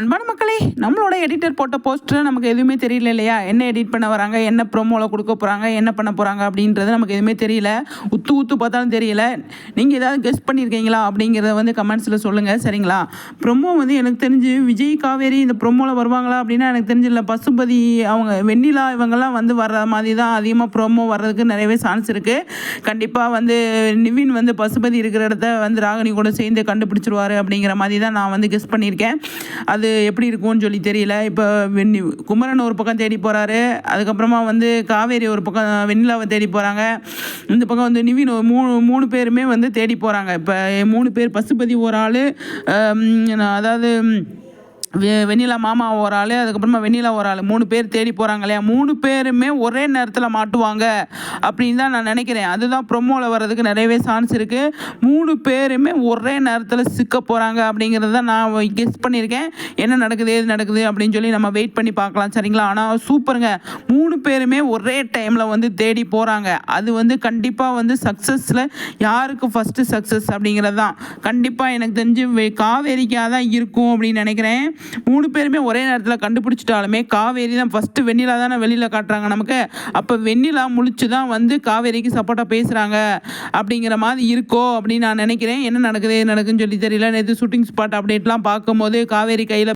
அன்பான மக்களே நம்மளோட எடிட்டர் போட்ட போஸ்டர் நமக்கு எதுவுமே தெரியல இல்லையா? என்ன எடிட் பண்ண வராங்க என்ன ப்ரோமோவில் கொடுக்க போகிறாங்க என்ன பண்ண போகிறாங்க அப்படின்றது நமக்கு எதுவுமே தெரியல. உத்து உத்து பார்த்தாலும் தெரியல. நீங்கள் ஏதாவது கெஸ் பண்ணியிருக்கீங்களா அப்படிங்கிறத வந்து கமெண்ட்ஸில் சொல்லுங்கள் சரிங்களா? ப்ரொமோ வந்து எனக்கு தெரிஞ்சு விஜய் காவேரி இந்த ப்ரொமோவில் வருவாங்களா அப்படின்னா எனக்கு தெரிஞ்சில்ல. பசுபதி அவங்க வெண்ணிலா இவங்கெல்லாம் வந்து வர்ற மாதிரி தான் அதிகமாக ப்ரோமோ வர்றதுக்கு நிறையவே சான்ஸ் இருக்குது கண்டிப்பாக வந்து நிவின் வந்து பசுபதி இருக்கிற இடத்த வந்து ராகினி கூட சேர்ந்து கண்டுபிடிச்சிருவாரு அப்படிங்கிற மாதிரி தான் நான் வந்து கெஸ் பண்ணியிருக்கேன். அது எப்படி இருக்கும்னு சொல்லி தெரியல. இப்போ வெண்ணி குமரன் ஒரு பக்கம் தேடி போகிறாரு அதுக்கப்புறமா வந்து காவேரி ஒரு பக்கம் வெண்ணிலாவை தேடி போகிறாங்க இந்த பக்கம் வந்து நிவின் மூணு மூணு பேருமே வந்து தேடி போகிறாங்க இப்போ மூணு பேர் பசுபதி ஒரு ஆள் அதாவது வெண்ணிலா மாமா ஒரு ஆள் அதுக்கப்புறமா வெண்ணிலா ஒரு ஆள். மூணு பேர் தேடி போகிறாங்க இல்லையா? மூணு பேருமே ஒரே நேரத்தில் மாட்டுவாங்க அப்படின்னு தான் நான் நினைக்கிறேன். அதுதான் ப்ரொமோவில் வர்றதுக்கு நிறையவே சான்ஸ் இருக்குது மூணு பேருமே ஒரே நேரத்தில் சிக்க போகிறாங்க அப்படிங்கிறது தான் நான் கெஸ் பண்ணியிருக்கேன். என்ன நடக்குது ஏது நடக்குது அப்படின்னு சொல்லி நம்ம வெயிட் பண்ணி பார்க்கலாம் சரிங்களா? ஆனால் சூப்பருங்க. மூணு பேருமே ஒரே டைமில் வந்து தேடி போகிறாங்க அது வந்து கண்டிப்பாக வந்து சக்ஸஸில் யாருக்கு ஃபஸ்ட்டு சக்ஸஸ் அப்படிங்கிறது தான் கண்டிப்பாக எனக்கு தெரிஞ்சு காவேரிக்காக தான் இருக்கும் அப்படின்னு நினைக்கிறேன். மூணு பேருமே ஒரே நேரத்தில் கண்டுபிடிச்சிட்டாலுமே காவேரி தான் ஃபஸ்ட்டு வெண்ணிலா தானே வெளியில் காட்டுறாங்க நமக்கு. அப்போ வெண்ணிலா முழிச்சு தான் வந்து காவேரிக்கு சப்போர்ட்டாக பேசுகிறாங்க அப்படிங்கிற மாதிரி இருக்கோ அப்படின்னு நான் நினைக்கிறேன். என்ன நடக்குது நடக்குதுன்னு சொல்லி தெரியல. நேற்று ஷூட்டிங் ஸ்பாட் அப்டேட்லாம் பார்க்கும்போது காவேரி கையில்